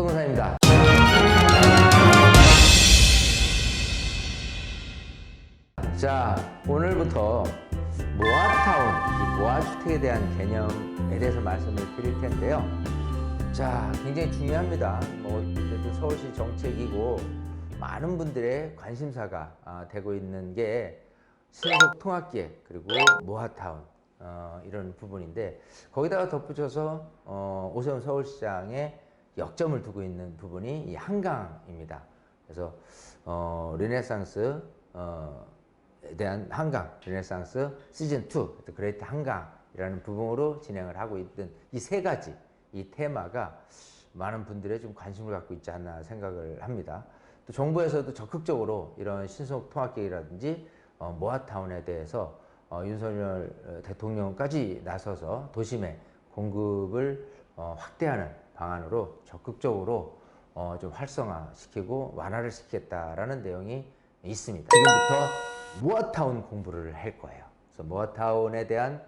부동산입니다. 자, 오늘부터 모아타운, 이 모아주택에 대한 개념에 대해서 말씀을 드릴 텐데요. 자, 굉장히 중요합니다. 뭐, 어쨌든 서울시 정책이고 많은 분들의 관심사가 아, 되고 있는 게 신속 통합기획 그리고 모아타운 어, 이런 부분인데 거기다가 덧붙여서 어, 오세훈 서울시장의 역점을 두고 있는 부분이 이 한강입니다. 그래서 어, 르네상스 어, 에 대한 한강 르네상스 시즌 2 그레이트 한강이라는 부분으로 진행을 하고 있던 이 세 가지 이 테마가 많은 분들의 좀 관심을 갖고 있지 않나 생각을 합니다. 또 정부에서도 적극적으로 이런 신속 통합 계획이라든지 어, 모아타운에 대해서 어, 윤석열 어, 대통령까지 나서서 도심의 공급을 어, 확대하는 방안으로 적극적으로 어, 좀 활성화시키고 완화를 시키겠다라는 내용이 있습니다. 지금부터 모아타운 공부를 할 거예요. 그래서 모아타운에 대한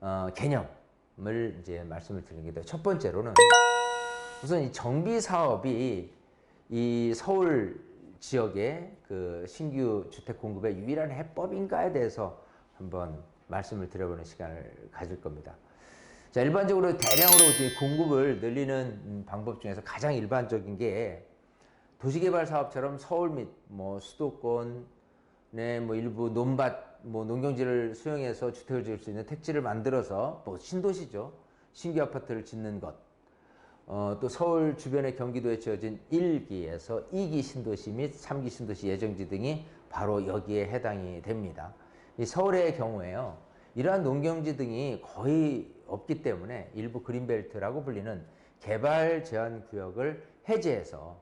어, 개념을 이제 말씀을 드리는데 첫 번째로는 우선 이 정비 사업이 이 서울 지역의 그 신규 주택 공급의 유일한 해법인가에 대해서 한번 말씀을 드려보는 시간을 가질 겁니다. 자, 일반적으로 대량으로 공급을 늘리는 음, 방법 중에서 가장 일반적인 게 도시개발 사업처럼 서울 및 뭐 수도권의 뭐 일부 논밭 뭐 농경지를 수용해서 주택을 지을 수 있는 택지를 만들어서 뭐 신도시죠 신규 아파트를 짓는 것. 어, 또 서울 주변의 경기도에 지어진 1기에서 2기 신도시 및 3기 신도시 예정지 등이 바로 여기에 해당이 됩니다. 이 서울의 경우에요. 이러한 농경지 등이 거의 없기 때문에 일부 그린벨트라고 불리는 개발 제한 구역을 해제해서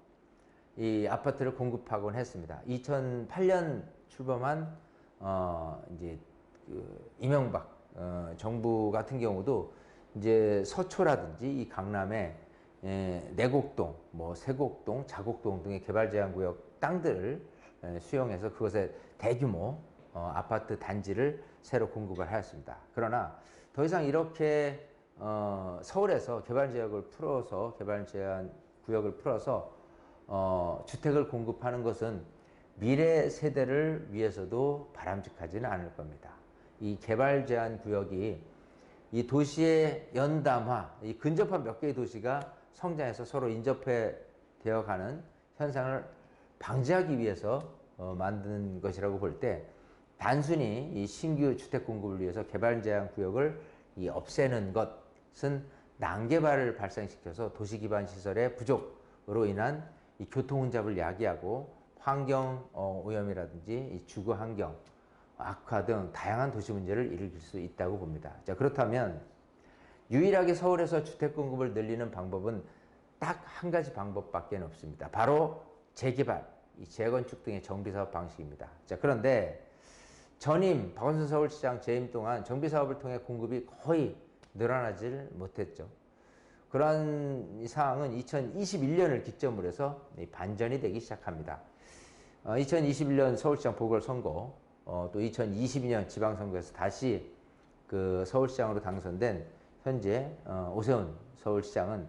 이 아파트를 공급하곤 했습니다. 2008년 출범한 어 이제 그 이명박 어 정부 같은 경우도 이제 서초라든지 이 강남에 에, 내곡동, 뭐 세곡동, 자곡동 등의 개발 제한 구역 땅들을 에, 수용해서 그것에 대규모 어, 아파트 단지를 새로 공급을 하였습니다. 그러나 더 이상 이렇게 어, 서울에서 개발 지역을 풀어서 개발 제한 구역을 풀어서 어, 주택을 공급하는 것은 미래 세대를 위해서도 바람직하지는 않을 겁니다. 이 개발 제한 구역이 이 도시의 연담화, 이 근접한 몇 개의 도시가 성장해서 서로 인접해 되어가는 현상을 방지하기 위해서 어, 만든 것이라고 볼 때 단순히 이 신규 주택 공급을 위해서 개발 제한 구역을 이 없애는 것은 난개발을 발생시켜서 도시 기반 시설의 부족으로 인한 이 교통 혼잡을 야기하고 환경 어, 오염이라든지 이 주거 환경 악화 등 다양한 도시 문제를 일으킬 수 있다고 봅니다. 자 그렇다면 유일하게 서울에서 주택 공급을 늘리는 방법은 딱 한 가지 방법밖에 없습니다. 바로 재개발, 이 재건축 등의 정비 사업 방식입니다. 자 그런데 전임 박원순 서울시장 재임 동안 정비 사업을 통해 공급이 거의 늘어나질 못했죠. 이 사항은 2021년을 기점으로 해서 이 반전이 되기 시작합니다. 어, 2021년 서울시장 보궐선거, 어, 또 2022년 지방선거에서 다시 그 서울시장으로 당선된 현재 어, 오세훈 서울시장은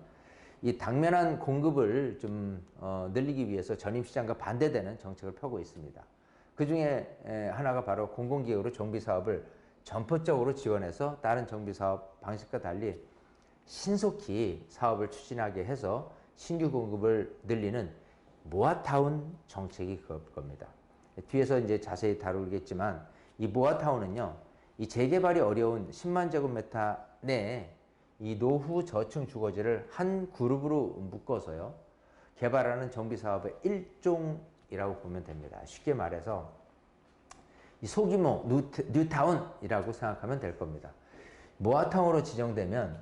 이 당면한 공급을 좀 어, 늘리기 위해서 전임 시장과 반대되는 정책을 펴고 있습니다. 그 중에 하나가 바로 공공기업으로 정비 사업을 전폭적으로 지원해서 다른 정비 사업 방식과 달리 신속히 사업을 추진하게 해서 신규 공급을 늘리는 모아타운 정책이 그럴 겁니다. 뒤에서 이제 자세히 다루겠지만 이 모아타운은요, 이 재개발이 어려운 10만 제곱미터 내에 이 노후 저층 주거지를 한 그룹으로 묶어서요, 개발하는 정비 사업의 일종이라고 보면 됩니다. 쉽게 말해서 이 소규모 뉴트, 뉴타운이라고 생각하면 될 겁니다. 모아타운으로 지정되면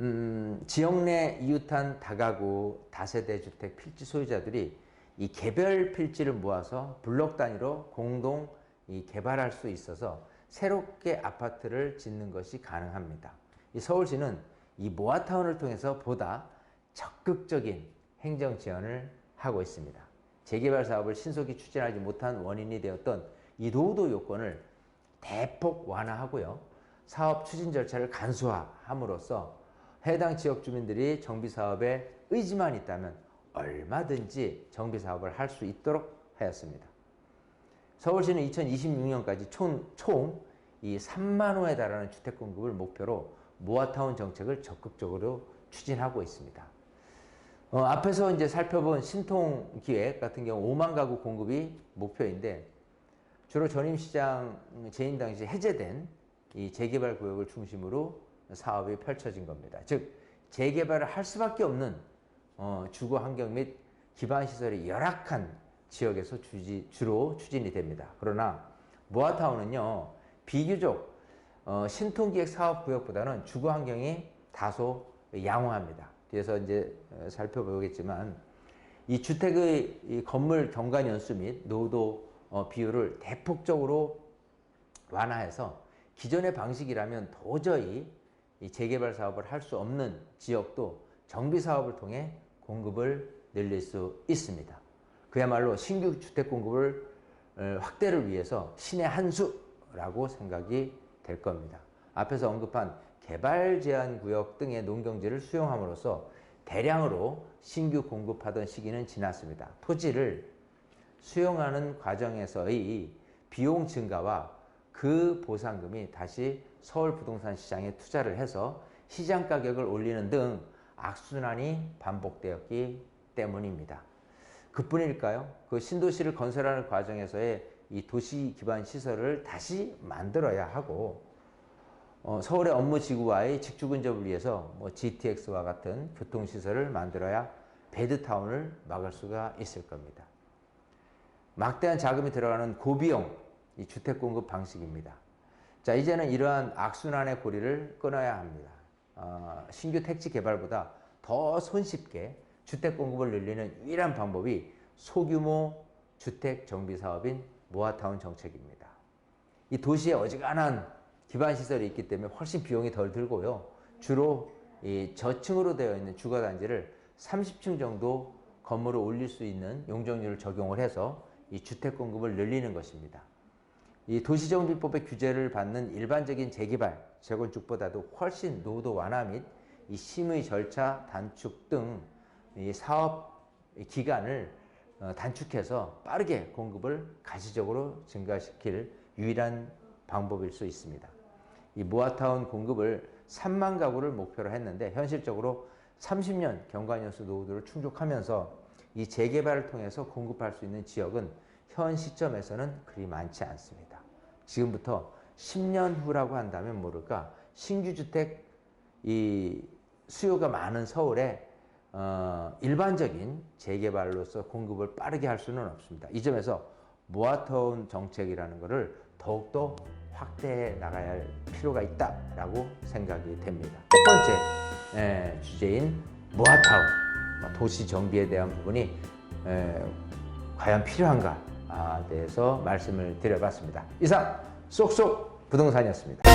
음, 지역 내 이웃한 다가구 다세대 주택 필지 소유자들이 이 개별 필지를 모아서 블록 단위로 공동 이 개발할 수 있어서 새롭게 아파트를 짓는 것이 가능합니다. 이 서울시는 이 모아타운을 통해서 보다 적극적인 행정 지원을 하고 있습니다. 재개발 사업을 신속히 추진하지 못한 원인이 되었던 이 노후도 요건을 대폭 완화하고요. 사업 추진 절차를 간소화함으로써 해당 지역 주민들이 정비 사업에 의지만 있다면 얼마든지 정비 사업을 할 수 있도록 하였습니다. 서울시는 2026년까지 총, 총이 3만 호에 달하는 주택 공급을 목표로 모아타운 정책을 적극적으로 추진하고 있습니다. 어, 앞에서 이제 살펴본 신통 기획 같은 경우 5만 가구 공급이 목표인데 주로 전임시장 재임 당시 해제된 이 재개발 구역을 중심으로 사업이 펼쳐진 겁니다. 즉 재개발을 할 수밖에 없는 어, 주거 환경 및 기반 시설이 열악한 지역에서 주지, 주로 추진이 됩니다. 그러나 모아타운은요 비교적 어, 신통기획 사업구역보다는 주거 환경이 다소 양호합니다. 뒤에서 이제 어, 살펴보겠지만 이 주택의 이 건물 경관 연수 및 노후도 어, 비율을 대폭적으로 완화해서 기존의 방식이라면 도저히 이 재개발 사업을 할 수 없는 지역도 정비 사업을 통해 공급을 늘릴 수 있습니다. 그야말로 신규 주택 공급을 어, 확대를 위해서 신의 한 수라고 생각이 될 겁니다. 앞에서 언급한 개발 제한 구역 등의 농경지를 수용함으로써 대량으로 신규 공급하던 시기는 지났습니다. 토지를 수용하는 과정에서의 비용 증가와 그 보상금이 다시 서울 부동산 시장에 투자를 해서 시장 가격을 올리는 등 악순환이 반복되었기 때문입니다. 그뿐일까요? 그 신도시를 건설하는 과정에서의 이 도시 기반 시설을 다시 만들어야 하고 어, 서울의 업무 지구와의 직주 근접을 위해서 뭐 GTX와 같은 교통 시설을 만들어야 베드타운을 막을 수가 있을 겁니다. 막대한 자금이 들어가는 고비용 이 주택 공급 방식입니다. 자 이제는 이러한 악순환의 고리를 끊어야 합니다. 어, 신규 택지 개발보다 더 손쉽게 주택 공급을 늘리는 유일한 방법이 소규모 주택 정비 사업인 모아타운 정책입니다. 이 도시에 어지간한 기반 시설이 있기 때문에 훨씬 비용이 덜 들고요. 주로 이 저층으로 되어 있는 주거 단지를 30층 정도 건물을 올릴 수 있는 용적률을 적용을 해서 이 주택 공급을 늘리는 것입니다. 이 도시정비법의 규제를 받는 일반적인 재개발, 재건축보다도 훨씬 노도 완화 및 이 심의 절차 단축 등 이 사업 기간을 어, 단축해서 빠르게 공급을 가시적으로 증가시킬 유일한 방법일 수 있습니다. 이 모아타운 공급을 3만 가구를 목표로 했는데 현실적으로 30년 경관연수 노후도를 충족하면서 이 재개발을 통해서 공급할 수 있는 지역은 현 시점에서는 그리 많지 않습니다. 지금부터 10년 후라고 한다면 모를까 신규 주택 이 수요가 많은 서울에 어, 일반적인 재개발로서 공급을 빠르게 할 수는 없습니다. 이 점에서 모아타운 정책이라는 것을 더욱더 확대해 나가야 할 필요가 있다라고 생각이 됩니다. 첫 번째 에, 주제인 모아타운 도시 정비에 대한 부분이 에, 과연 필요한가에 대해서 말씀을 드려봤습니다. 이상 쏙쏙 부동산이었습니다.